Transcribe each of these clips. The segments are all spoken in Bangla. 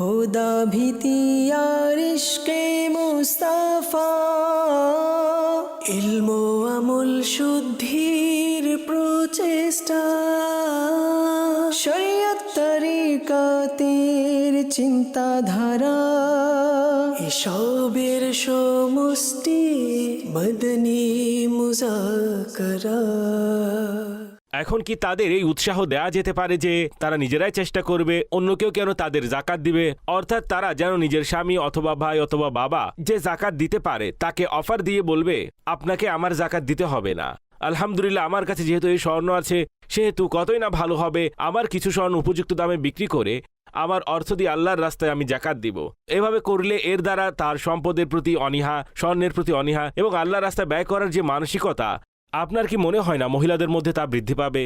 খোদা ভীতি আর ইশকে মুস্তাফা। ইলমো আমল শুদ্ধির প্রচেষ্টা। শরীয়ত তরিকাতের চিন্তাধারা। এসবের সমষ্টি মদনী মুজাকরা। এখন কি তাদের এই উৎসাহ দেয়া যেতে পারে যে তারা নিজেরাই চেষ্টা করবে, অন্য কেউ কেন তাদের জাকাত দিবে? অর্থাৎ তারা যেন নিজের স্বামী অথবা ভাই অথবা বাবা যে জাকাত দিতে পারে, তাকে অফার দিয়ে বলবে, আপনাকে আমার জাকাত দিতে হবে না। আলহামদুলিল্লাহ, আমার কাছে যেহেতু এই স্বর্ণ আছে, সেহেতু কতই না ভালো হবে, আমার কিছু স্বর্ণ উপযুক্ত দামে বিক্রি করে আমার অর্থ দিয়ে আল্লাহর রাস্তায় আমি জাকাত দিব। এভাবে করলে এর দ্বারা তার সম্পদের প্রতি অনীহা, স্বর্ণের প্রতি অনীহা এবং আল্লাহর রাস্তায় ব্যয় করার যে মানসিকতা আপনার কি মনে হয় না মহিলাদের মধ্যে তা বৃদ্ধি পাবে?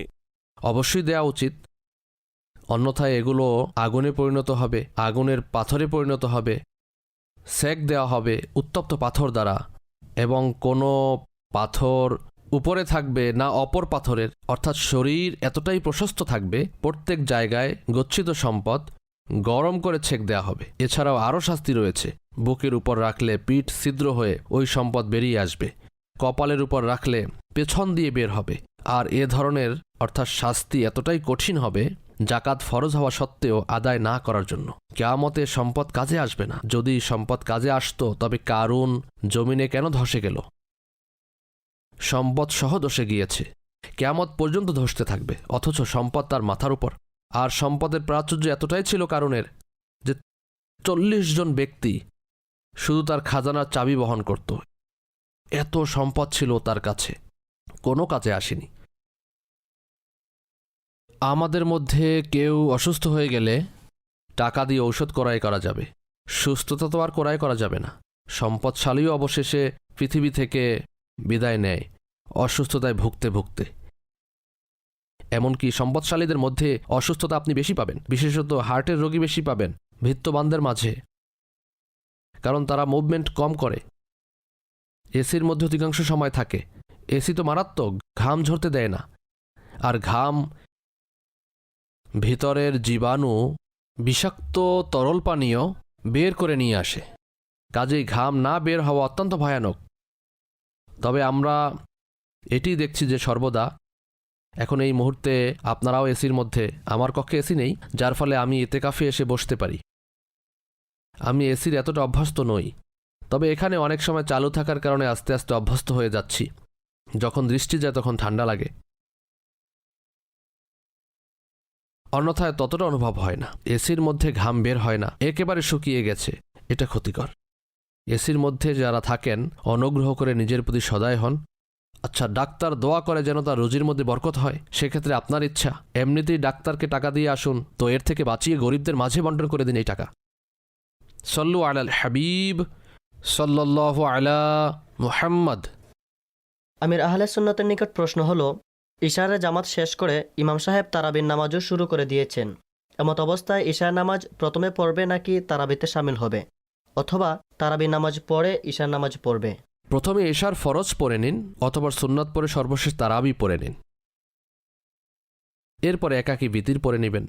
অবশ্যই দেওয়া উচিত। অন্যথায় এগুলো আগুনে পরিণত হবে, আগুনের পাথরে পরিণত হবে। সেক দেওয়া হবে উত্তপ্ত পাথর দ্বারা এবং কোনো পাথর উপরে থাকবে না অপর পাথরের, অর্থাৎ শরীর এতটাই প্রশস্ত থাকবে, প্রত্যেক জায়গায় গচ্ছিত সম্পদ গরম করে ছেক দেওয়া হবে। এছাড়াও আরও শাস্তি রয়েছে। বুকের উপর রাখলে পিঠ ছিদ্র হয়ে ওই সম্পদ বেরিয়ে আসবে। কপালের উপর রাখলে পেছন দিয়ে বের হবে। আর এ ধরনের, অর্থাৎ শাস্তি এতটাই কঠিন হবে, জাকাত ফরজ হওয়া সত্ত্বেও আদায় না করার জন্য। কেয়ামতে সম্পদ কাজে আসবে না। যদি সম্পদ কাজে আসতো, তবে কারুন জমিনে কেন ধসে গেল? সম্পদ সহ ধসে গিয়েছে। কেয়ামত পর্যন্ত ধসতে থাকবে, অথচ সম্পদ তার মাথার উপর। আর সম্পদের প্রাচুর্য এতটাই ছিল কারণের যে চল্লিশ জন ব্যক্তি শুধু তার খাজানার চাবি বহন করত। এত সম্পদ ছিল তার কাছে। কোনো কাজে আসেনি। আমাদের মধ্যে কেউ অসুস্থ হয়ে গেলে টাকা দিয়ে ঔষধ ক্রয় করা যাবে। সুস্থতা তো আর ক্রয় করা যাবে না। সম্পদশালীও অবশেষে পৃথিবী থেকে বিদায় নেয়, অসুস্থতায় ভুগতে ভুগতে। এমনকি সম্পদশালীদের মধ্যে অসুস্থতা আপনি বেশি পাবেন, বিশেষত হার্টের রোগী বেশি পাবেন ভিত্তবানদের মাঝে। কারণ তারা মুভমেন্ট কম করে। এসির মধ্যে অধিকাংশ সময় থাকে। এসি তো মারাত্মক, ঘাম ঝরতে দেয় না। আর ঘাম ভিতরের জীবাণু বিষাক্ত তরল পানীয় বের করে নিয়ে আসে। কাজেই ঘাম না বের হওয়া অত্যন্ত ভয়ানক। তবে আমরা এটি দেখছি যে সর্বদা এখন এই মুহূর্তে আপনারাও এসির মধ্যে, আমার কক্ষে এসি নেই, যার ফলে আমি এতে কাফে এসে বসতে পারি। আমি এসির এতটা অভ্যস্ত নই, তবে এখানে অনেক সময় চালু থাকার কারণে আস্তে আস্তে অভ্যস্ত হয়ে যাচ্ছি। যখন দৃষ্টি যায় তখন ঠান্ডা লাগে। অন্যথায় ততটা অনুভব হয় না। এসির মধ্যে ঘাম বের হয় না। একেবারে শুকিয়ে গেছে। এটা ক্ষতিকর। এসির মধ্যে যারা থাকেন, অনুগ্রহ করে নিজের প্রতি সদায় হন। আচ্ছা ডাক্তার দোয়া করে যেন তার রুজির মধ্যে বরকত হয়। সেক্ষেত্রে আপনার ইচ্ছা। এমনিতেই ডাক্তারকে টাকা দিয়ে আসুন, তো এর থেকে বাঁচিয়ে গরিবদের মাঝে বন্টন করে দিন এই টাকা। সল্লু আলাল হাবিব সাল্লাহ আলা মুহাম্মদ। আমির আহলে সুন্নতের নিকট প্রশ্ন হলো ইশারে জামাত শেষ করে ইমাম সাহেব তারাবির নামাজও শুরু করে দিয়েছেন। এমত অবস্থায় ইশার নামাজ প্রথমে পড়বে নাকি তারাবিতে সামিল হবে? অথবা তারাবির নামাজ পড়ে ইশার নামাজ পড়বে? প্রথমে এশার ফরজ পড়ে নিন, অথবা সুন্নাত পরে সর্বশেষ তারাবি পড়ে নিন। এরপরে একাকী বিতির পরে নেবেন।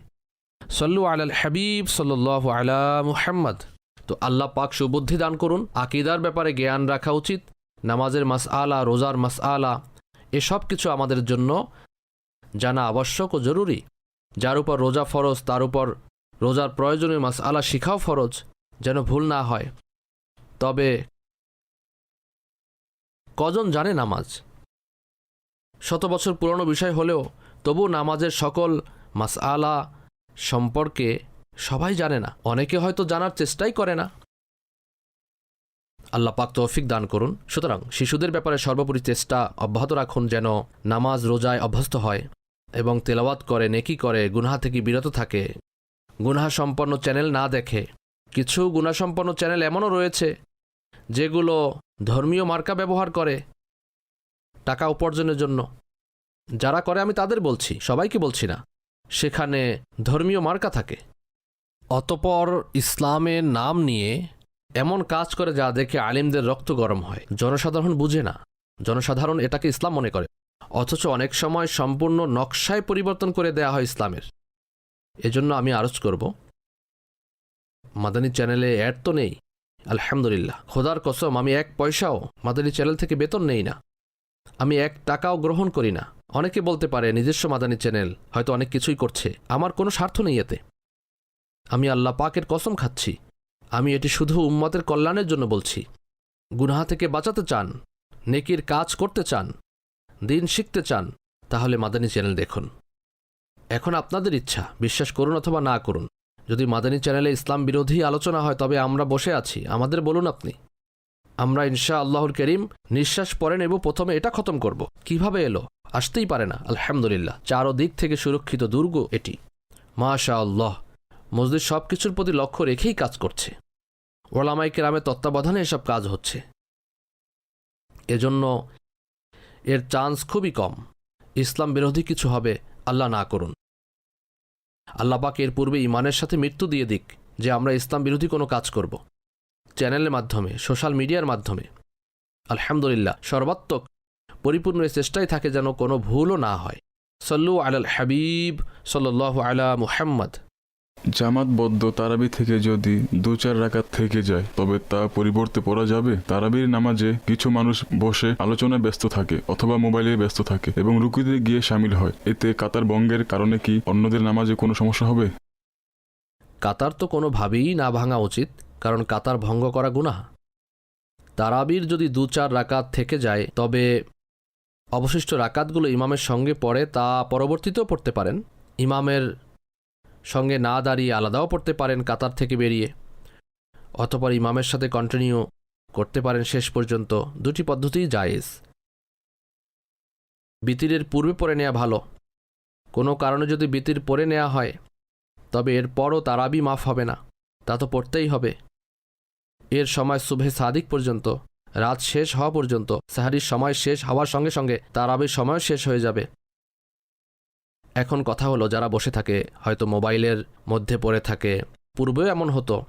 সল্লু আলাল হাবিব সাল্লাহ আলা মুহাম্মদ। তো আল্লাহ পাক সুবুদ্ধি দান করুন, আকিদার ব্যাপারে জ্ঞান রাখা উচিত নামাজের মাস আলা রোজার মাস আলা এসব কিছু আমাদের জন্য জানা আবশ্যক ও জরুরি। যার উপর রোজা ফরজ, তার উপর রোজার প্রয়োজনীয় মাস আলা শিখাও ফরজ, যেন ভুল না হয়। তবে কজন জানে নামাজ? শত বছর পুরনো বিষয় হলেও তবু নামাজের সকল মাসআলা সম্পর্কে সবাই জানে না। অনেকে হয়তো জানার চেষ্টাই করে না। আল্লাহ পাক তৌফিক দান করুন। সুতরাং শিশুদের ব্যাপারে সর্বোপরি চেষ্টা অব্যাহত রাখুন যেন নামাজ রোজায় অভ্যস্ত হয় এবং তেলাওয়াত করে, নেকি করে, গুনহা থেকে বিরত থাকে। গুনহা সম্পন্ন চ্যানেল না দেখে, কিছু গুণাসম্পন্ন চ্যানেল এমনও রয়েছে যেগুলো ধর্মীয় মার্কা ব্যবহার করে টাকা উপার্জনের জন্য। যারা করে আমি তাদের বলছি, সবাইকে বলছি না, সেখানে ধর্মীয় মার্কা থাকে। অতপর ইসলামের নাম নিয়ে এমন কাজ করে যা দেখে আলিমদের রক্ত গরম হয়। জনসাধারণ বুঝে না। জনসাধারণ এটাকে ইসলাম মনে করে। অথচ অনেক সময় সম্পূর্ণ নকশায় পরিবর্তন করে দেয়া হয় ইসলামের। এজন্য আমি আরজ করব। মাদানী চ্যানেলে অ্যাড তো নেই। আলহামদুলিল্লাহ। খোদার কসম, আমি এক পয়সাও মাদানী চ্যানেল থেকে বেতন নেই না। আমি এক টাকাও গ্রহণ করি না। অনেকে বলতে পারে, নিজস্ব মাদানী চ্যানেল হয়তো অনেক কিছুই করছে। আমার কোনো স্বার্থ নেই এতে। আমি আল্লাহ পাকের কসম খাচ্ছি। আমি এটি শুধু উম্মতের কল্যাণের জন্য বলছি। গুনাহা থেকে বাঁচাতে চান, নেকির কাজ করতে চান, দিন শিখতে চান, তাহলে মাদানী চ্যানেল দেখুন। এখন আপনাদের ইচ্ছা, বিশ্বাস করুন অথবা না করুন। যদি মাদানী চ্যানেলে ইসলাম বিরোধী আলোচনা হয়, তবে আমরা বসে আছি। আমাদের বলুন আপনি। আমরা ইনশা আল্লাহর করিম নিঃশ্বাস পরে নেব, প্রথমে এটা খতম করব। কীভাবে এলো? আসতেই পারে না। আলহামদুলিল্লাহ। চারো দিক থেকে সুরক্ষিত দুর্গ এটি। মাশা আল্লাহ মসজিদ সব কিছুর প্রতি লক্ষ্য রেখেই কাজ করছে। ওলামাই কেরামের তত্ত্বাবধানে এসব কাজ হচ্ছে। এজন্য এর চান্স খুবই কম। ইসলাম বিরোধী কিছু হবে, আল্লাহ না করুন। আল্লাহ পাক এর পূর্বে ইমানের সাথে মৃত্যু দিয়ে দিক যে আমরা ইসলাম বিরোধী কোনো কাজ করব। চ্যানেলের মাধ্যমে, সোশ্যাল মিডিয়ার মাধ্যমে। আলহামদুলিল্লাহ, সর্বাত্মক পরিপূর্ণ চেষ্টাই থাকে যেন কোনো ভুলও না হয়। সল্লু আলাল হাবিব সাল্লাহ আলা মুহাম্মদ। জামাতবদ্ধ তারাবি থেকে যদি দু চার রাকাত থেকে যায়, তবে তা পরিবর্তে পড়া যাবে? তারাবির নামাজে কিছু মানুষ বসে আলোচনায় ব্যস্ত থাকে অথবা মোবাইলে ব্যস্ত থাকে এবং রুকুতে গিয়ে সামিল হয়। এতে কাতার বঙ্গের কারণে কি অন্যদের নামাজে কোনো সমস্যা হবে? কাতার তো কোনোভাবেই না ভাঙা উচিত, কারণ কাতার ভঙ্গ করা গুনাহ। তারাবির যদি দু চার রাকাত থেকে যায়, তবে অবশিষ্ট রাকাতগুলো ইমামের সঙ্গে পড়ে তা পরবর্তীতেও পড়তে পারেন। ইমামের সঙ্গে না দাঁড়িয়ে আলাদাও পড়তে পারেন কাতার থেকে বেরিয়ে। অতপর ইমামের সাথে কন্টিনিউ করতে পারেন শেষ পর্যন্ত। দুটি পদ্ধতিই জায়েজ। বিতিরের পূর্বে পড়ে নেওয়া ভালো। কোনো কারণে যদি বিতির পরে নেওয়া হয়, তবে এরপরও তারাবি মাফ হবে না। তা তো পড়তেই হবে। এর সময় শুভে সাদিক পর্যন্ত, রাত শেষ হওয়া পর্যন্ত, সাহারির সময় শেষ হওয়ার সঙ্গে সঙ্গে তারাবির সময় শেষ হয়ে যাবে। এখন কথা হলো, যারা বসে থাকে, হয়তো মোবাইলের মধ্যে পড়ে থাকে। পূর্বেও এমন হতো।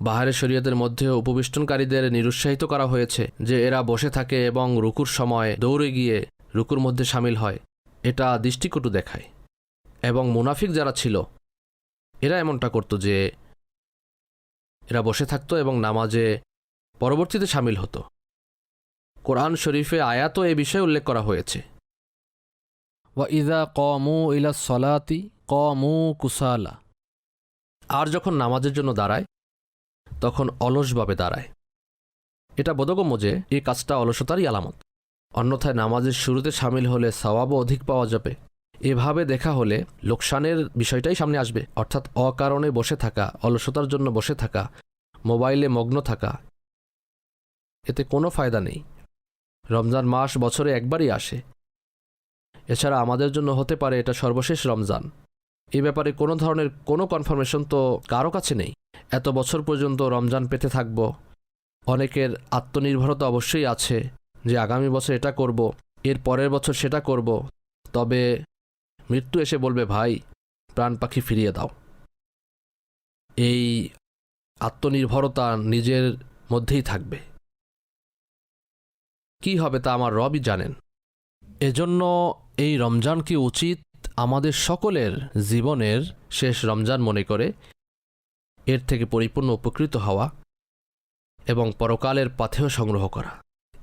বাহারে শরীয়তের মধ্যে উপবিষ্টনকারীদের নিরুৎসাহিত করা হয়েছে যে এরা বসে থাকে এবং রুকুর সময় দৌড়ে গিয়ে রুকুর মধ্যে সামিল হয়। এটা দৃষ্টিকটু দেখায়। এবং মুনাফিক যারা ছিল, এরা এমনটা করত যে এরা বসে থাকতো এবং নামাজে পরবর্তীতে সামিল হতো। কোরআন শরীফে আয়াতও এ বিষয়ে উল্লেখ করা হয়েছে। ইদা কমু ইলা সলাতি, কমু কুসালা। আর যখন নামাজের জন্য দাঁড়ায়, তখন অলসভাবে দাঁড়ায়। এটা বোধগম্য যে, এই কাজটা অলসতারই আলামত। অন্যথায় নামাজের শুরুতে সামিল হলে সওয়াবও অধিক পাওয়া যাবে। এভাবে দেখা হলে লোকসানের বিষয়টাই সামনে আসবে। অর্থাৎ অকারণে বসে থাকা, অলসতার জন্য বসে থাকা, মোবাইলে মগ্ন থাকা, এতে কোনো ফায়দা নেই। রমজান মাস বছরে একবারই আসে। এছাড়া আমাদের জন্য হতে পারে এটা সর্বশেষ রমজান। এ ব্যাপারে কোনো ধরনের কোনো কনফার্মেশন তো কারও কাছে নেই। এত বছর পর্যন্ত রমজান পেতে থাকব। অনেকের আত্মনির্ভরতা অবশ্যই আছে যে আগামী বছর এটা করব, এর পরের বছর সেটা করব। তবে মৃত্যু এসে বলবে, ভাই, প্রাণ পাখি ফিরিয়ে দাও। এই আত্মনির্ভরতা নিজের মধ্যেই থাকবে। কি হবে তা আমার রবই জানেন। এজন্য এই রমজান কি উচিত আমাদের সকলের জীবনের শেষ রমজান মনে করে? এর থেকে পরিপূর্ণ উপকৃত হওয়া এবং পরকালের পাথেয় সংগ্রহ করা।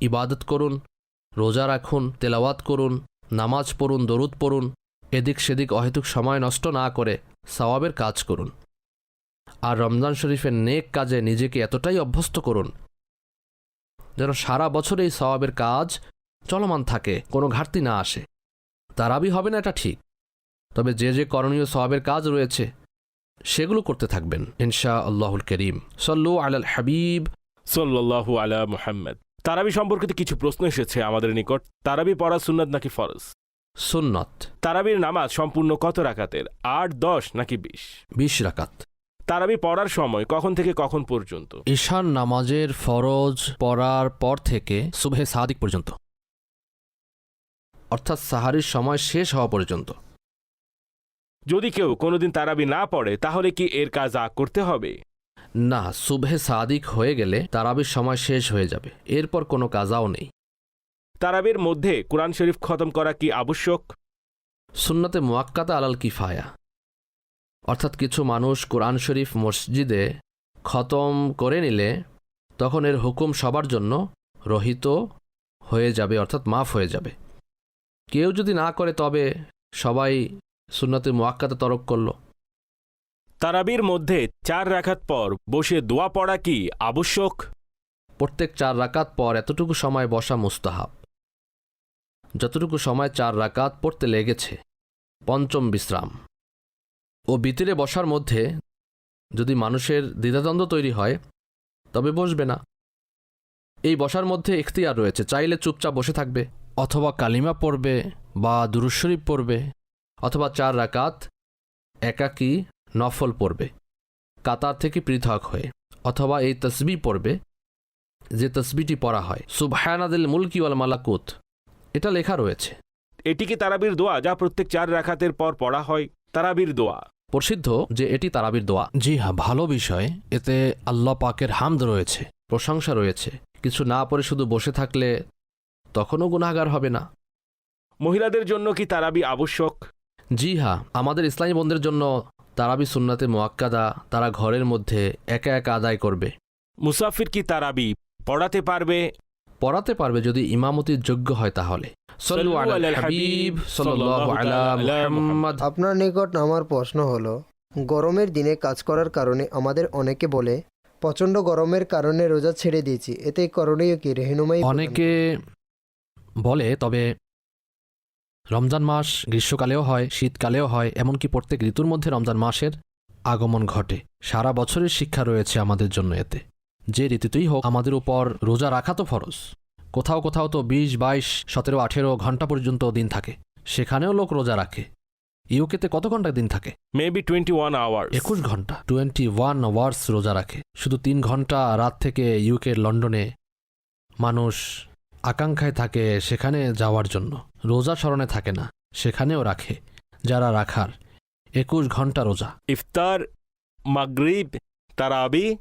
ইবাদত করুন, রোজা রাখুন, তেলাওয়াত করুন, নামাজ পড়ুন, দরুদ পড়ুন, এদিক সেদিক অহেতুক সময় নষ্ট না করে সওয়াবের কাজ করুন। আর রমজান শরীফের নেক কাজে নিজেকে এতটাই অভ্যস্ত করুন যেন সারা বছর এই সওয়াবের কাজ চলমান থাকে, কোনো ঘাটতি না আসে। তারাবি হবে না এটা ঠিক। তবে যে যে করণীয় সওয়াবের কাজ রয়েছে সেগুলো করতে থাকবেন ইনশা আল্লাহুল করিম। সল্লু আলাল হাবিব। সাল্লাল্লাহু আলা মুহাম্মদ। তারাবি সম্পর্কিত কিছু প্রশ্ন এসেছে আমাদের নিকট। তারাবি পড়া সুন্নাত নাকি ফরজ? সুন্নত। তারাবির নামাজ সম্পূর্ণ কত রাকাতের? আট দশ নাকি বিশ? বিশ রাকাত। তারাবি পড়ার সময় কখন থেকে কখন পর্যন্ত? ঈশান নামাজের ফরজ পড়ার পর থেকে সুবহে সাদিক পর্যন্ত। অর্থাৎ সাহারির সময় শেষ হওয়া পর্যন্ত। যদি কেউ কোনোদিন তারাবি না পড়ে তাহলে কি এর কাজ আগ করতে হবে? না সুবহে সাদিক হয়ে গেলে তারাবির সময় শেষ হয়ে যাবে। এরপর কোনো কাজাও নেই। তারাবির মধ্যে কোরআন শরীফ খতম করা কি আবশ্যক? সুন্নতে মোয়াক্কাতা আলাল কিফায়া। অর্থাৎ কিছু মানুষ কোরআন শরীফ মসজিদে খতম করে নিলে তখন এর হুকুম সবার জন্য রহিত হয়ে যাবে অর্থাৎ মাফ হয়ে যাবে। কেউ যদি না করে তবে সবাই সুন্নতে মোয়াক্কাতে তরক করল। তারাবির মধ্যে চার রাখাত পর বসে দোয়া পড়া কি আবশ্যক? প্রত্যেক চার রাকাত পর এতটুকু সময় বসা মুস্তাহাব। যতটুকু সময় চার রাকাত পড়তে লেগেছে পঞ্চম বিশ্রাম। ও বিতিরে বসার মধ্যে যদি মানুষের দ্বিধাদ্বন্দ্ব তৈরি হয় তবে বসবে না। এই বসার মধ্যে ইখতিয়ার রয়েছে চাইলে চুপচাপ বসে থাকবে। অথবা কালিমা পড়বে বা দুরুশরীফ পড়বে অথবা চার রাকাত একাকী নফল পড়বে কাতার থেকে পৃথক হয়ে অথবা এই তসবি পড়বে যে তসবিটি পড়া হয়। সুবহানাদিল মুলকি ওয়াল মালাকুত এটা লেখা রয়েছে। এটি কি তারাবির দোয়া যা প্রত্যেক চার রাখাতের পর পড়া হয়? তারাবির দোয়া। প্রসিদ্ধ যে এটি তারাবির দোয়া। জি হ্যাঁ ভালো বিষয়। এতে আল্লাহ পাকের হামদ রয়েছে প্রশংসা রয়েছে। কিছু না পড়ে শুধু বসে থাকলে তখনও গুনাহগার হবে না। মহিলাদের জন্য কি তারাবি আবশ্যক? জি হ্যাঁ আমাদের ইসলামী বন্ধের জন্য তারাবি সুন্নাতে মোয়াক্কাদা তারা ঘরের মধ্যে একা একা আদায় করবে। মুসাফির কি তারাবি পড়াতে পারবে? পড়াতে পারবে যদি ইমামতির যোগ্য হয় তাহলে। আপনার নিকট আমার প্রশ্ন হলো গরমের দিনে কাজ করার কারণে আমাদের অনেকে বলে প্রচণ্ড গরমের কারণে রোজা ছেড়ে দিয়েছি এতে করণীয় কি রেহনুমাই অনেকে বলে তবে রমজান মাস গ্রীষ্মকালেও হয় শীতকালেও হয় এমনকি প্রত্যেক ঋতুর মধ্যে রমজান মাসের আগমন ঘটে। সারা বছরের শিক্ষা রয়েছে আমাদের জন্য এতে। যে ঋতুতেই হোক আমাদের উপর রোজা রাখা তো ফরজ। কোথাও কোথাও তো বিশ বাইশ সতেরো আঠেরো ঘণ্টা পর্যন্ত দিন থাকে। সেখানেও লোক রোজা রাখে। ইউকেতে কত ঘণ্টা দিন থাকে? মেবি টোয়েন্টি ওয়ান আওয়ার একুশ ঘণ্টা। টোয়েন্টি ওয়ান আওয়ার্স রোজা রাখে। শুধু তিন ঘণ্টা রাত থেকে ইউকে লন্ডনে মানুষ আকাঙ্ক্ষায় থাকে সেখানে যাওয়ার জন্য। রোজা স্মরণে থাকে না সেখানেও রাখে যারা রাখার। একুশ ঘণ্টা রোজা। ইফতার মাগরিব তারাবি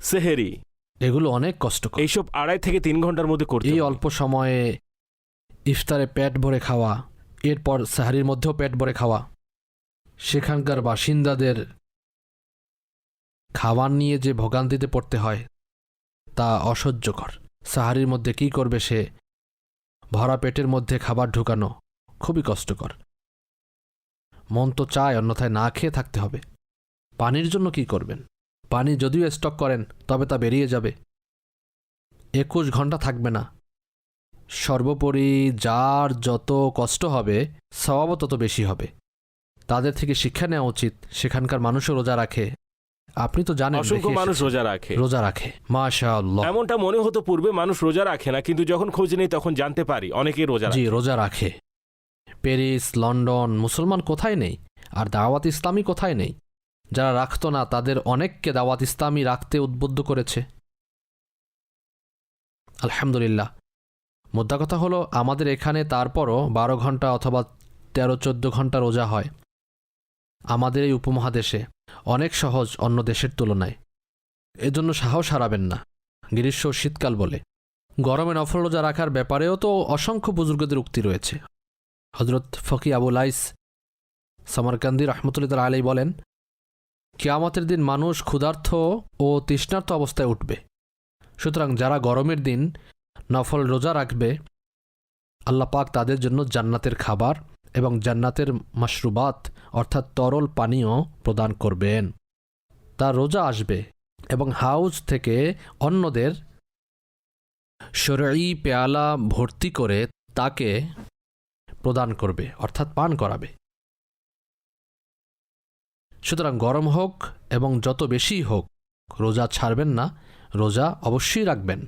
সেহেরি। এগুলো অনেক কষ্টকর। এইসব আড়াই থেকে তিন ঘণ্টার মধ্যে করতে এই অল্প সময়ে ইফতারে পেট ভরে খাওয়া এরপর সাহারির মধ্যেও পেট ভরে খাওয়া। সেখানকার বাসিন্দাদের খাবার নিয়ে যে ভোগান্তিতে পড়তে হয় তা অসহ্যকর। সাহারির মধ্যে কি করবে সে? ভরা পেটের মধ্যে খাবার ঢুকানো খুবই কষ্টকর। মন তো চায় অন্যথায় না খেয়ে থাকতে হবে। পানির জন্য কি করবেন? পানি যদিও স্টক করেন, তবে তা বেরিয়ে যাবে। একুশ ঘণ্টা থাকবে না। সর্বোপরি যার যত কষ্ট হবে, স্বভাবও তত বেশি হবে। তাদের থেকে শিক্ষা নেওয়া উচিত, সেখানকার মানুষও রোজা রাখে। আপনি তো জানেন অসংখ্য দেখে মানুষ। রোজা রাখে। রোজা রাখে মাশা আল্লাহ এমনটা মনে হতো পূর্বে মানুষ রোজা রাখে না কিন্তু যখন খোঁজ নেই তখন জানতে পারি অনেকেই রোজা জি রাখে। রোজা রাখে। প্যারিস লন্ডন মুসলমান কোথায় নেই? আর দাওয়াত ইসলামী কোথায় নেই? যারা রাখতো না তাদের অনেককে দাওয়াত ইসলামী রাখতে উদ্বুদ্ধ করেছে। আলহামদুলিল্লাহ। মোদ্দা কথা হলো আমাদের এখানে তারপরও বারো ঘণ্টা অথবা তেরো চোদ্দ ঘণ্টা রোজা হয়। আমাদের এই উপমহাদেশে। অনেক সহজ অন্য দেশের তুলনায়। এজন্য সাহস হারাবেন না, গ্রীষ্ম শীতকাল বলে। গরমে নফল রোজা রাখার ব্যাপারেও তো অসংখ্য বুজুর্গদের উক্তি রয়েছে। হজরত ফকি আবুল আইস সামারকান্দি রহমতুল্লাহ আলাই বলেন, কিয়ামতের দিন মানুষ ক্ষুধার্থ ও তৃষ্ণার্ত অবস্থায় উঠবে। সুতরাং যারা গরমের দিন নফল রোজা রাখবে, আল্লাহ পাক তাদের জন্য জান্নাতের খাবার এবং জান্নাতের মাশরুবাত, অর্থাৎ তরল পানীয়, প্রদান করবেন। তার রোজা আসবে এবং হাউজ থেকে অন্যদের শরঈ পেয়ালা ভর্তি করে তাকে প্রদান করবে, অর্থাৎ পান করাবে। সুতরাং গরম হোক এবং যত বেশি হোক, রোজা ছাড়বেন না, রোজা অবশ্যই রাখবেন।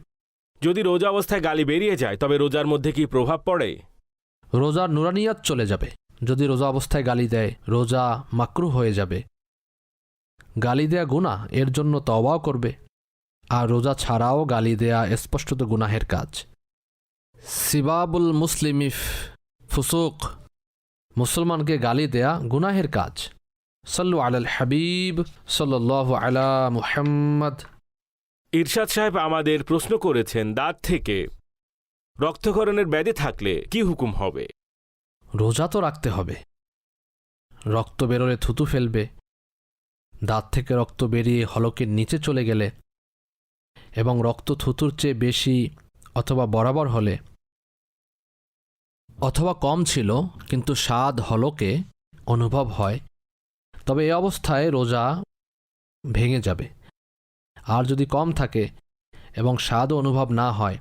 যদি রোজা অবস্থায় গালি বেরিয়ে যায়, তবে রোজার মধ্যে কি প্রভাব পড়ে? রোজার নুরানিয়াত চলে যাবে। যদি রোজা অবস্থায় গালি দেয়, রোজা মাকরু হয়ে যাবে। গালি দেয়া গুনাহ, এর জন্য তওবাও করবে। আর রোজা ছাড়াও গালি দেয়া স্পষ্টত গুনাহের কাজ। সিবাবুল মুসলিমিফ ফুসুক। মুসলমানকে গালি দেয়া গুনাহের কাজ। সল্লু আলাল হাবিব, সাল্লাল্লাহু আলা মুহাম্মদ। ইরশাদ সাহেব আমাদের প্রশ্ন করেছেন দাঁত থেকে। রক্তকরণের ব্যাধি থাকলে কি হুকুম হবে? রোজা তো রাখতে হবে। রক্ত বেরোলে থুতু ফেলবে। দাঁত থেকে রক্ত বেরিয়ে হলকের নিচে চলে গেলে এবং রক্ত থুতুর চেয়ে বেশি অথবা বরাবর হলে, অথবা কম ছিল কিন্তু স্বাদ হলকে অনুভব হয়, তবে এ অবস্থায় রোজা ভেঙে যাবে। আর যদি কম থাকে এবং স্বাদ অনুভব না হয়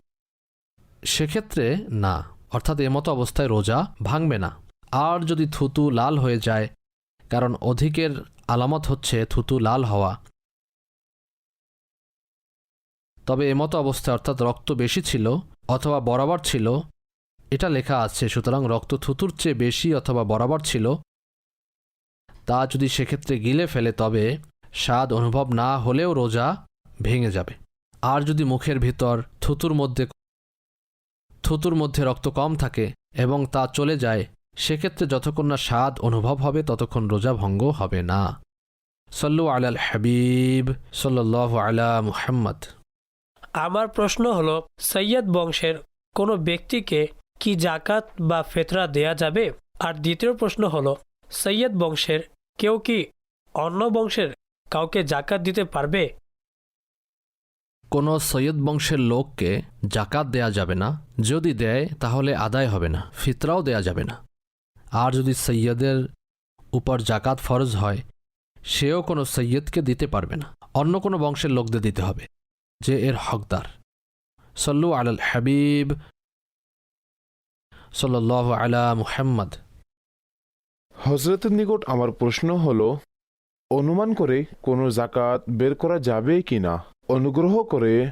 সেক্ষেত্রে না। অর্থাৎ এমতো অবস্থায় রোজা ভাঙবে না। আর যদি থুতু লাল হয়ে যায়, কারণ অধিকের আলামত হচ্ছে থুতু লাল হওয়া। তবে এমতো অবস্থায় অর্থাৎ রক্ত বেশি ছিল অথবা বরাবর ছিল, এটা লেখা আছে, সুতরাং রক্ত থুতুর চেয়ে বেশি অথবা বরাবর ছিল, তা যদি সেক্ষেত্রে গিলে ফেলে, তবে স্বাদ অনুভব না হলেও রোজা ভেঙে যাবে। আর যদি মুখের ভিতর থুতুর মধ্যে থুতুর মধ্যে রক্ত কম থাকে এবং তা চলে যায়, সেক্ষেত্রে যতক্ষণ না স্বাদ অনুভব হবে, ততক্ষণ রোজা ভঙ্গ হবে না। সল্লু আলাল হাবিব সাল্লাহ আলা মুহাম্মদ। আমার প্রশ্ন হলো, সৈয়দ বংশের কোনো ব্যক্তিকে কি জাকাত বা ফেতরা দেয়া যাবে? আর দ্বিতীয় প্রশ্ন হলো, সৈয়দ বংশের কেউ কি অন্য বংশের কাউকে জাকাত দিতে পারবে? কোনো সৈয়দ বংশের লোককে জাকাত দেয়া যাবে না। যদি দেয়, তাহলে আদায় হবে না, ফিতরাও দেয়া যাবে না। আর যদি সৈয়দের উপর জাকাত ফরজ হয়, সেও কোনো সৈয়দকে দিতে পারবে না। অন্য কোনো বংশের লোকদের দিতে হবে, যে এর হকদার। সল্লু আলাল হাবিব সাল্লাহ আলা মুহাম্মদ। হজরতের নিকট আমার প্রশ্ন হলো, অনুমান করে কোনো জাকাত বের করা যাবে কি না? অনুগ্রহ করে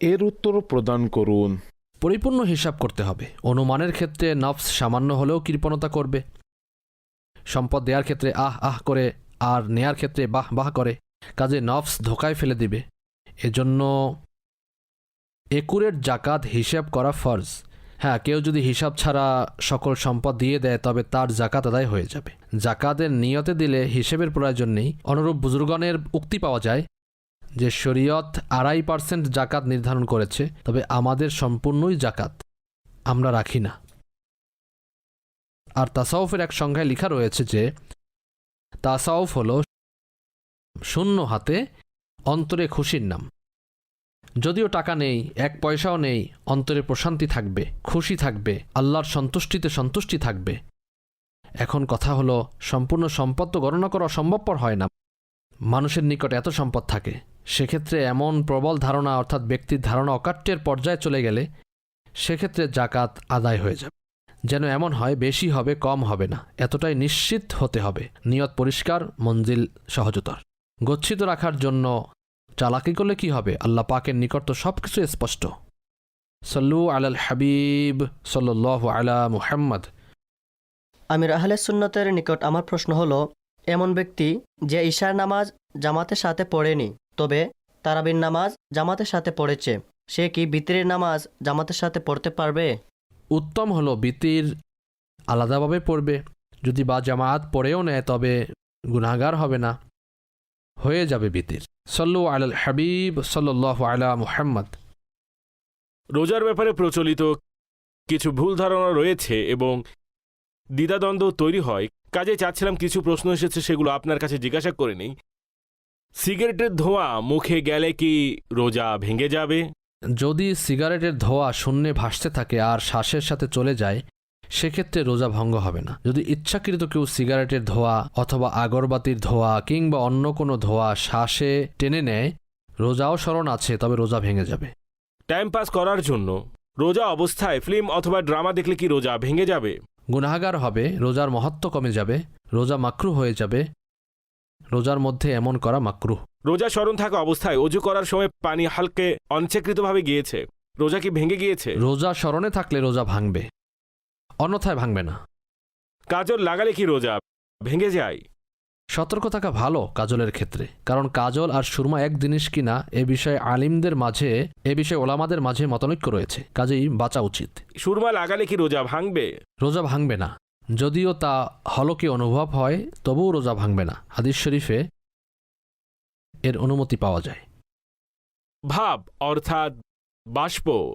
এর উত্তর প্রদান করুন। পরিপূর্ণ হিসাব করতে হবে। অনুমানের ক্ষেত্রে নফস সামান্য হলেও কৃপণতা করবে। সম্পদ দেওয়ার ক্ষেত্রে আহ আহ করে, আর নেয়ার ক্ষেত্রে বাহ বাহ করে। কাজে নফস ধোকায় ফেলে দিবে। এজন্য একুরের জাকাত হিসাব করা ফরজ। হ্যাঁ কেউ যদি হিসাব ছাড়া সকল সম্পদ দিয়ে দেয়, তবে তার জাকাত আদায় হয়ে যাবে। জাকাতের নিয়তে দিলে হিসেবের প্রয়োজন নেই। অনুরূপ বুজুর্গণের উক্তি পাওয়া যায় যে শরীয়ত আড়াই পার্সেন্ট জাকাত নির্ধারণ করেছে, তবে আমাদের সম্পূর্ণই জাকাত আমরা রাখি না। আর তাসাউফের এক সংখ্যায় লেখা রয়েছে যে, তাসাউফ হল শূন্য হাতে অন্তরে খুশির নাম। যদিও টাকা নেই, এক পয়সাও নেই, অন্তরে প্রশান্তি থাকবে, খুশি থাকবে, আল্লাহর সন্তুষ্টিতে সন্তুষ্টি থাকবে। এখন কথা হলো, সম্পূর্ণ সম্পদ তো গণনা করা সম্ভবপর হয় না। মানুষের নিকট এত সম্পদ থাকে। সেক্ষেত্রে এমন প্রবল ধারণা অর্থাৎ ব্যক্তির ধারণা অকাট্যের পর্যায়ে চলে গেলে সেক্ষেত্রে জাকাত আদায় হয়ে যাবে। যেন এমন হয়, বেশি হবে, কম হবে না। এতটাই নিশ্চিত হতে হবে। নিয়ত পরিষ্কার, মঞ্জিল সহজতর। গচ্ছিত রাখার জন্য চালাকি করলে কি হবে? আল্লাহ পাকের নিকট তো সব কিছু স্পষ্ট। সল্লু আলাল হাবিব সাল্লাহ আলা মুহাম্মদ। আমির আহলে সুন্নতের নিকট আমার প্রশ্ন হলো, এমন ব্যক্তি যে ঈশার নামাজ জামাতের সাথে পড়েনি তবে তারাবির নামাজ জামাতের সাথে পড়েছে। সে কি বিতরের নামাজ জামাতের সাথে পড়তে পারবে? উত্তম হলো বিতির আলাদাভাবে পড়বে। যদি বা জামায়াত পড়েও নেয় তবে গুনাহগার হবে না। হয়ে যাবে বিতির। সল্লু আলাল হাবিব সাল্লাহ আলা মুহাম্মদ। রোজার ব্যাপারে প্রচলিত কিছু ভুল ধারণা রয়েছে এবং দ্বিধাদ্বন্দ্ব তৈরি হয়। কাজে চাচ্ছিলাম কিছু প্রশ্ন এসেছে সেগুলো আপনার কাছে জিজ্ঞাসা করে নেই। সিগারেটের ধোঁয়া মুখে গেলে কি রোজা ভেঙে যাবে? যদি সিগারেটের ধোঁয়া শূন্যে ভাসতে থাকে আর শ্বাসের সাথে চলে যায় সেক্ষেত্রে রোজা ভঙ্গ হবে না। যদি ইচ্ছাকৃত কেউ সিগারেটের ধোঁয়া অথবা আগরবাতির ধোঁয়া কিংবা অন্য কোনো ধোঁয়া শ্বাসে টেনে নেয় রোজাও স্মরণ আছে তবে রোজা ভেঙে যাবে। টাইম পাস করার জন্য রোজা অবস্থায় ফিল্ম অথবা ড্রামা দেখলে কি রোজা ভেঙে যাবে? গুনাহাগার হবে রোজার মহত্ব কমে যাবে রোজা মাকরু হয়ে যাবে রোজার মধ্যে এমন করা মাকরু রোজা স্মরণ থাকা অবস্থায় অজু করার সময় পানি হালকে অনিচ্ছাকৃতভাবে গিয়েছে। রোজা কি ভেঙে গিয়েছে? রোজা স্মরণে থাকলে রোজা ভাঙবে। অন্যথায় ভাঙবে না। কাজল লাগালে কি রোজা ভেঙে যায়? সতর্ক থাকা ভালো কাজলের ক্ষেত্রে কারণ কাজল আর সুরমা এক জিনিস কিনা এ বিষয়ে আলিমদের মাঝে এ বিষয়ে ওলামাদের মাঝে মতনৈক্য রয়েছে। কাজেই বাঁচা উচিত। সুরমা লাগালে কি রোজা ভাঙবে? রোজা ভাঙবে না। যদিও তা হলকে অনুভব হয় তবুও রোজা ভাঙবে না। হাদিস শরীফে এর অনুমতি পাওয়া যায়। ভাব অর্থাৎ বাষ্প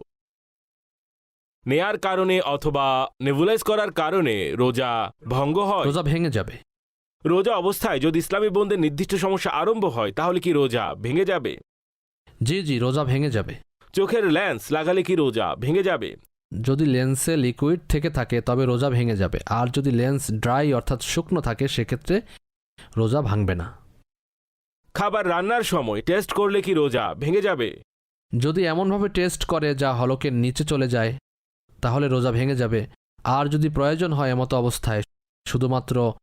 নেয়ার কারণে অথবা নেবুলাইজ করার কারণে রোজা ভঙ্গ হয়। রোজা ভেঙে যাবে। রোজা অবস্থায় যদি ইসলামী বোনদের নির্দিষ্ট সমস্যা আরম্ভ হয় তাহলে কি রোজা ভেঙে যাবে? জি জি রোজা ভেঙে যাবে। চোখের ল্যান্স লাগালে কি রোজা ভেঙে যাবে? যদি লেন্সে লিকুইড থেকে থাকে তবে রোজা ভেঙে যাবে। আর যদি লেন্স ড্রাই অর্থাৎ শুকনো থাকে সেক্ষেত্রে রোজা ভাঙবে না। খাবার রান্নার সময় টেস্ট করলে কি রোজা ভেঙে যাবে? যদি এমনভাবে টেস্ট করে যা হলকের নিচে চলে যায় তাহলে রোজা ভেঙে যাবে। আর যদি প্রয়োজন হয় এমতো অবস্থায় শুধুমাত্র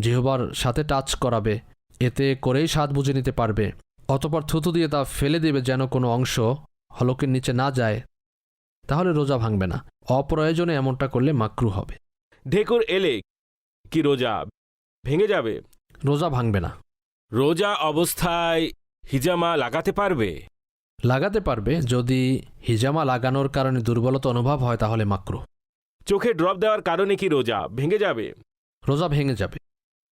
জিহবার সাথে টাচ করাবে। এতে করেই স্বাদ বুঝে নিতে পারবে। অতপর থুতু দিয়ে তা ফেলে দেবে যেন কোনো অংশ হলকের নিচে না যায়। তাহলে রোজা ভাঙবে না। অপ্রয়োজনে এমনটা করলে মাকরু হবে। ঢেকুর এলে কি রোজা ভেঙে যাবে? রোজা ভাঙবে না। রোজা অবস্থায় হিজামা লাগাতে পারবে? লাগাতে পারবে। যদি হিজামা লাগানোর কারণে দুর্বলতা অনুভব হয় তাহলে মাকরু। চোখে ড্রপ দেওয়ার কারণে কি রোজা ভেঙে যাবে? রোজা ভেঙে যাবে।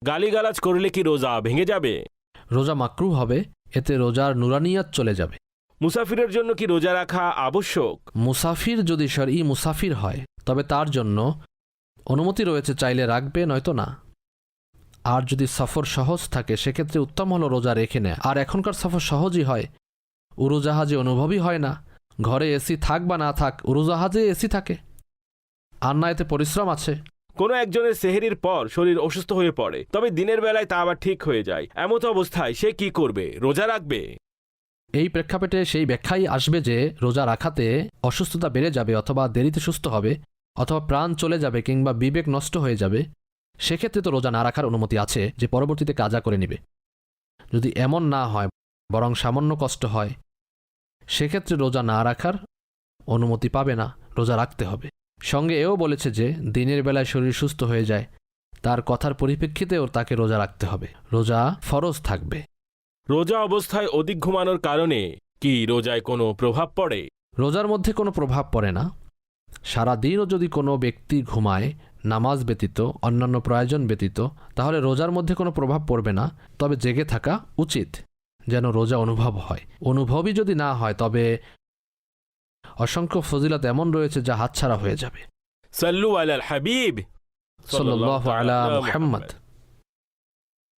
গালিগালাজ করলে কি রোজা ভেঙে যাবে? রোজা মাকরু হবে। এতে রোজার নুরানিয়াত চলে যাবে। মুসাফিরের জন্য কি রোজা রাখা আবশ্যক? মুসাফির যদি ই মুসাফির হয় তবে তার জন্য অনুমতি রয়েছে চাইলে রাখবে নয়তো না। আর যদি সফর সহজ থাকে সেক্ষেত্রে উত্তম হলো রোজা রেখে নেয়। আর এখনকার সফর সহজই হয়। উড়োজাহাজে অনুভবই হয় না। ঘরে এসি থাক বা না থাক উড়োজাহাজে এসি থাকে। আর না এতে পরিশ্রম আছে। কোনো একজনের সেহেরির পর শরীর অসুস্থ হয়ে পড়ে তবে দিনের বেলায় তা আবার ঠিক হয়ে যায়। এমত অবস্থায় সে কি করবে? রোজা রাখবে? এই প্রেক্ষাপটে সেই ব্যাখ্যাই আসবে যে রোজা রাখাতে অসুস্থতা বেড়ে যাবে অথবা দেরিতে সুস্থ হবে অথবা প্রাণ চলে যাবে কিংবা বিবেক নষ্ট হয়ে যাবে, সেক্ষেত্রে তো রোজা না রাখার অনুমতি আছে যে পরবর্তীতে কাজা করে নিবে। যদি এমন না হয়, বরং সামান্য কষ্ট হয়, সেক্ষেত্রে রোজা না রাখার অনুমতি পাবে না, রোজা রাখতে হবে। সঙ্গে এও বলেছে যে দিনের বেলায় শরীর সুস্থ হয়ে যায়, তার কথার পরিপ্রেক্ষিতেও তাকে রোজা রাখতে হবে। রোজা ফরজ থাকবে। রোজা অবস্থায় অধিক ঘুমানোর কারণে কি রোজায় কোনো প্রভাব পড়ে? রোজার মধ্যে কোনো প্রভাব পড়ে না। সারাদিনও যদি কোনো ব্যক্তি ঘুমায় নামাজ ব্যতীত অন্যান্য প্রয়োজন ব্যতীত তাহলে রোজার মধ্যে কোনো প্রভাব পড়বে না তবে জেগে থাকা উচিত যেন রোজা অনুভব হয়। অনুভবই যদি না হয় তবে অসংখ্য ফজিলত এমন রয়েছে যা হাতছাড়া হয়ে যাবে। সাল্লু আলাল হাবিব। সাল্লাল্লাহু আলা মুহাম্মদ।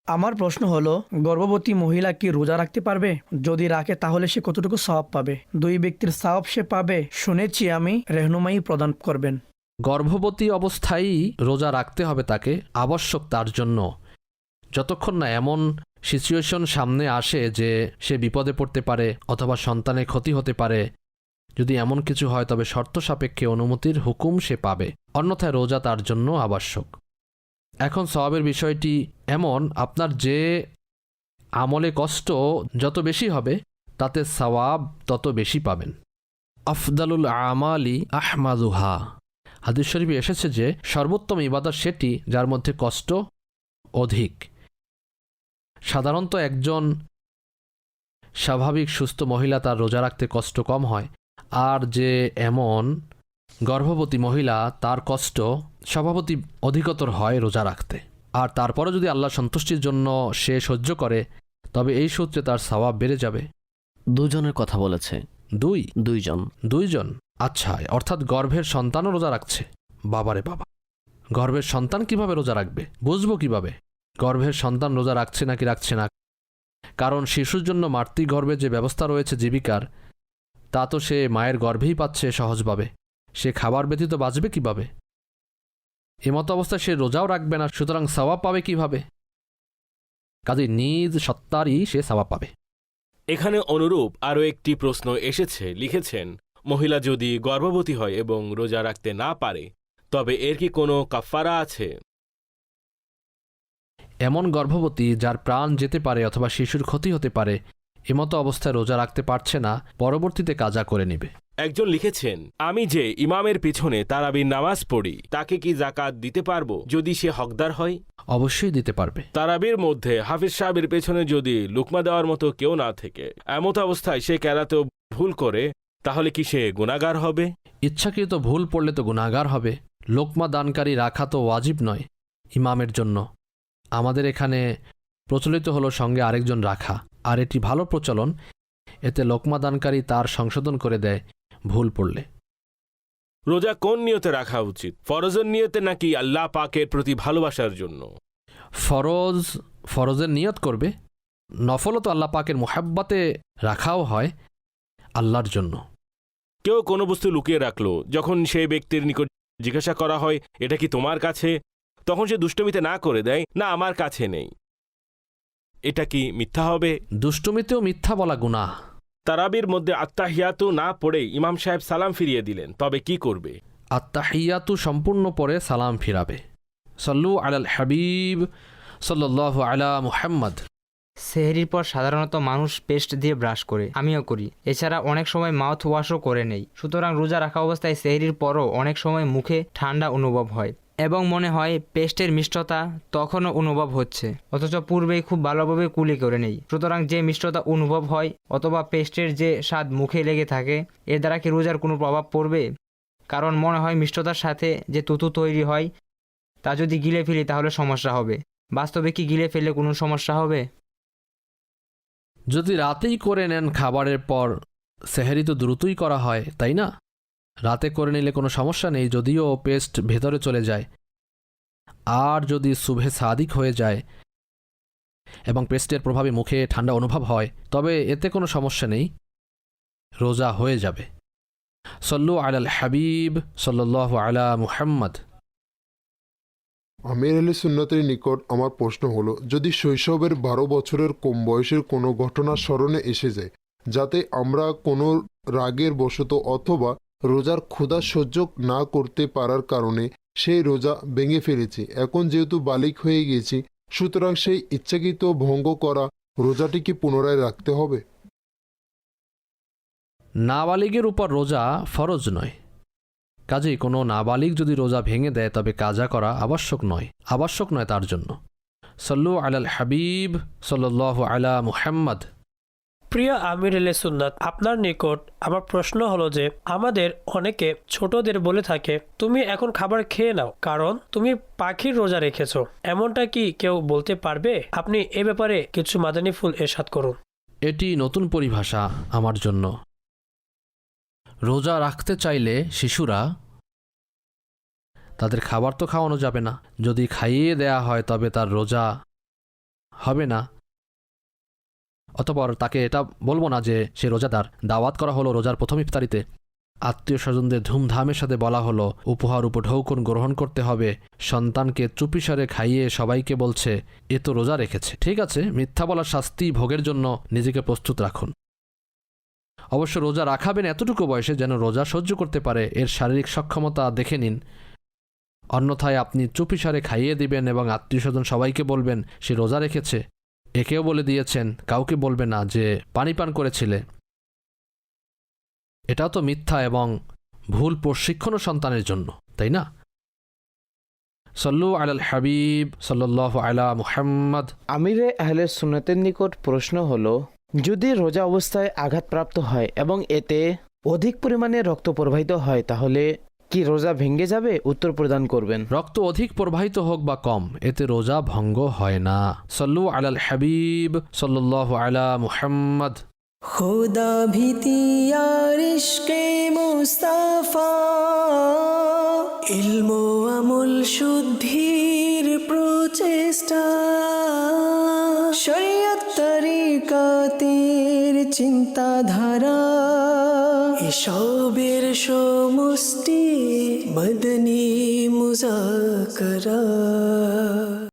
আমার প্রশ্ন হলো, গর্ভবতী মহিলা কি রোজা রাখতে পারবে? যদি রাখে, তাহলে সে কতটুকু সওয়াব পাবে? দুই ব্যক্তির সওয়াব সে পাবে, শুনেছি আমি, রেহনুমাই প্রদান করবেন। গর্ভবতী অবস্থায়ই রোজা রাখতে হবে তাকে আবশ্যক তার জন্য। যতক্ষণ না এমন সিচুয়েশন সামনে আসে যে সে বিপদে পড়তে পারে অথবা সন্তানের ক্ষতি হতে পারে, যদি এমন কিছু হয়, তবে শর্ত সাপেক্ষে অনুমতির হুকুম সে পাবে। অন্যথায় রোজা তার জন্য আবশ্যক। এখন সওয়াবের বিষয়টি এমন, আপনার যে আমলে কষ্ট যত বেশি হবে, তাতে সওয়াব তত বেশি পাবেন। আফদালুল আমালি আহমাদুহা। হাদিস শরীফে এসেছে যে, সর্বোত্তম ইবাদত সেটি যার মধ্যে কষ্ট অধিক। সাধারণত একজন স্বাভাবিক সুস্থ মহিলা তার রোজা রাখতে কষ্ট কম হয়, আর যে এমন গর্ভবতী মহিলা তার কষ্ট স্বভাবতই অধিকতর হয় রোজা রাখতে। আর তারপরে যদি আল্লাহ সন্তুষ্টির জন্য সে সহ্য করে তবে এই সূত্রে তার স্বভাব বেড়ে যাবে। দুজনের কথা বলেছে। দুই? দুইজন। দুইজন? আচ্ছা অর্থাৎ গর্ভের সন্তানও রোজা রাখছে। বাবারে বাবা। গর্ভের সন্তান কীভাবে রোজা রাখবে? বুঝব কীভাবে? গর্ভের সন্তান রোজা রাখছে নাকি রাখছে না? কারণ শিশুর জন্য মাতৃগর্ভে যে ব্যবস্থা রয়েছে জীবিকার তা তো সে মায়ের গর্ভেই পাচ্ছে সহজভাবে। সে খাবার ব্যতীত বাঁচবে কীভাবে? এমতো অবস্থায় সে রোজাও রাখবে না সুতরাং সওয়াব পাবে কীভাবে? কাজে নিজ সত্তারই সে সওয়াব পাবে। এখানে অনুরূপ আরও একটি প্রশ্ন এসেছে লিখেছেন মহিলা যদি গর্ভবতী হয় এবং রোজা রাখতে না পারে তবে এর কি কোনো কাফারা আছে? এমন গর্ভবতী যার প্রাণ যেতে পারে অথবা শিশুর ক্ষতি হতে পারে এমতো অবস্থায় রোজা রাখতে পারছে না পরবর্তীতে কাজা করে নেবে। একজন লিখেছেন আমি যে ইমামের পিছনে তারাবির নামাজ পড়ি তাকে কি জাকাত দিতে পারব যদি সে হকদার হয়? অবশ্যই দিতে পারবে। তারাবির মধ্যে হাফিজ সাহেবের পেছনে যদি লুকমা দেওয়ার মতো কেউ না থেকে এমত অবস্থায় সে কেরাতেও ভুল করে তাহলে কি সে গুণাগার হবে? ইচ্ছাকৃত ভুল পড়লে তো গুণাগার হবে। লোকমা দানকারী রাখা তো ওয়াজিব নয় ইমামের জন্য। আমাদের এখানে প্রচলিত হলো সঙ্গে আরেকজন রাখা। আর এটি ভালো প্রচলন এতে লোকমা দানকারী তার সংশোধন করে দেয় ভুল পড়লে। রোজা কোন নিয়তে রাখা উচিত? ফরজের নিয়তে নাকি আল্লাহ পাকের প্রতি ভালোবাসার জন্য? ফরজ ফরজের নিয়ত করবে? নফলও তো আল্লাহ পাকের মোহাব্বাতে রাখাও হয় আল্লাহর জন্য। কেউ কোনো বস্তু লুকিয়ে রাখল যখন সেই ব্যক্তির নিকট জিজ্ঞাসা করা হয় এটা কি তোমার কাছে? তখন সে দুষ্টমিতে না করে দেয় না আমার কাছে নেই। এটা কি মিথ্যা হবে? দুষ্টুমিতেও মিথ্যা বলা গুনাহ। তারাবির মধ্যে আত্মাহিয়াতু না পড়ে ইমাম সাহেব সালাম ফিরিয়ে দিলেন তবে কি করবে? আত্মাহিয়াতু সম্পূর্ণ পরে সালাম ফিরাবে। সল্লু আলাল হাবিব সাল্লাহ আলা মুহাম্মদ। সেহরির পর সাধারণত মানুষ পেস্ট দিয়ে ব্রাশ করে আমিও করি। এছাড়া অনেক সময় মাউথ ওয়াশও করে নেই। সুতরাং রোজা রাখা অবস্থায় সেহরির পরও অনেক সময় মুখে ঠান্ডা অনুভব হয়। এবং মনে হয় পেস্টের মিষ্টতা তখনও অনুভব হচ্ছে। অথচ পূর্বেই খুব ভালোভাবে কুলি করে নেই। সুতরাং যে মিষ্টতা অনুভব হয় অথবা পেস্টের যে স্বাদ মুখে লেগে থাকে এর দ্বারা কি রোজার কোনো প্রভাব পড়বে? কারণ মনে হয় মিষ্টতার সাথে যে তুতু তৈরি হয়, তা যদি গিলে ফেলি তাহলে সমস্যা হবে। বাস্তবে কি গিলে ফেলে কোনো সমস্যা হবে? যদি রাতেই করে নেন খাবারের পর, সেহেরি তো দ্রুতই করা হয়, তাই না? রাতে করে নিলে কোনো সমস্যা নেই, যদিও পেস্ট ভেতরে চলে যায়। আর যদি শুভে সাদিক হয়ে যায় এবং পেস্টের প্রভাবে মুখে ঠান্ডা অনুভব হয়, তবে এতে কোনো সমস্যা নেই। রোজা হয়ে যাবে। সল্লু আলাল হাবিব সাল্লাহ আলা মুহাম্মদ। আমির আলী সুন্নতের নিকট আমার প্রশ্ন হলো, যদি শৈশবের বারো বছরের কম বয়সের কোনো ঘটনা স্মরণে এসে যায়, যাতে আমরা কোনো রাগের বশত অথবা রোজার ক্ষুধা সহ্য না করতে পারার কারণে সেই রোজা ভেঙে ফেলেছি। এখন যেহেতু বালিক হয়ে গিয়েছি, সুতরাং সেই ইচ্ছাকৃত ভঙ্গ করা রোজাটি কি পুনরায় রাখতে হবে। নাবালিগের উপর রোজা ফরজ নয়। কাজেই কোনো নাবালিগ যদি রোজা ভেঙে দেয়, তবে কাজা করা আবশ্যক নয়। আবশ্যক নয় তার জন্য। সল্লু আলাল হাবিব সাল্লাহ আলা মুহাম্মদ। প্রিয় আমির সুন্নাত, আপনার নিকট আমার প্রশ্ন হলো যে, আমাদের অনেকে ছোটদের বলে থাকে, তুমি এখন খাবার খেয়ে নাও, কারণ তুমি পাখির রোজা রেখেছো। এমনটা কি কেউ বলতে পারবে? আপনি এ ব্যাপারে কিছু মাদানী ফুল এরশাদ করুন। এটি নতুন পরিভাষা আমার জন্য। রোজা রাখতে চাইলে শিশুরা তাদের খাবার তো খাওয়ানো যাবে না। যদি খাইয়ে দেয়া হয়, তবে তার রোজা হবে না। অতপর তাকে এটা বলব না যে সে রোজাদার। দাওয়াত করা হলো রোজার প্রথম ইফতারিতে। আত্মীয় স্বজনদের ধুমধামের সাথে বলা হলো, উপহার উপঢৌকন গ্রহণ করতে হবে। সন্তানকে চুপিসারে খাইয়ে সবাইকে বলছে, এ তো রোজা রেখেছে। ঠিক আছে, মিথ্যা বলার শাস্তি ভোগের জন্য নিজেকে প্রস্তুত রাখুন। অবশ্য রোজা রাখাবেন এতটুকু বয়সে যেন রোজা সহ্য করতে পারে, এর শারীরিক সক্ষমতা দেখে নিন। অন্যথায় আপনি চুপিসারে খাইয়ে দিবেন এবং আত্মীয় স্বজন সবাইকে বলবেন, সে রোজা রেখেছে। একেও বলে দিয়েছেন, কাউকে বলবে না যে পানি পান করেছিলে। এটাও তো মিথ্যা এবং ভুল প্রশিক্ষণও সন্তানের জন্য, তাই না? সল্লু আলাল হাবিব সাল্লাহ আলা মুহাম্মদ। আমিরে আহলে সুন্নতের নিকট প্রশ্ন হলো, যদি রোজা অবস্থায় আঘাতপ্রাপ্ত হয় এবং এতে অধিক পরিমাণে রক্ত প্রবাহিত হয়, তাহলে কি রোজা ভেঙে যাবে? উত্তর প্রদান করবেন। রক্ত অধিক প্রবাহিত হোক বা কম এতে রোজা ভঙ্গ হয় না। সল্লু আলাল হাবিব সল্লাহ আলা মুহাম্মদ। খুদা ভীতি আর মুস্তাফা ইলম আমল শুদ্ধির প্রচেষ্টা। শরীয়ত তরিকাতের চিন্তাধারা এসবের সমষ্টি মদনী মুজাকরা।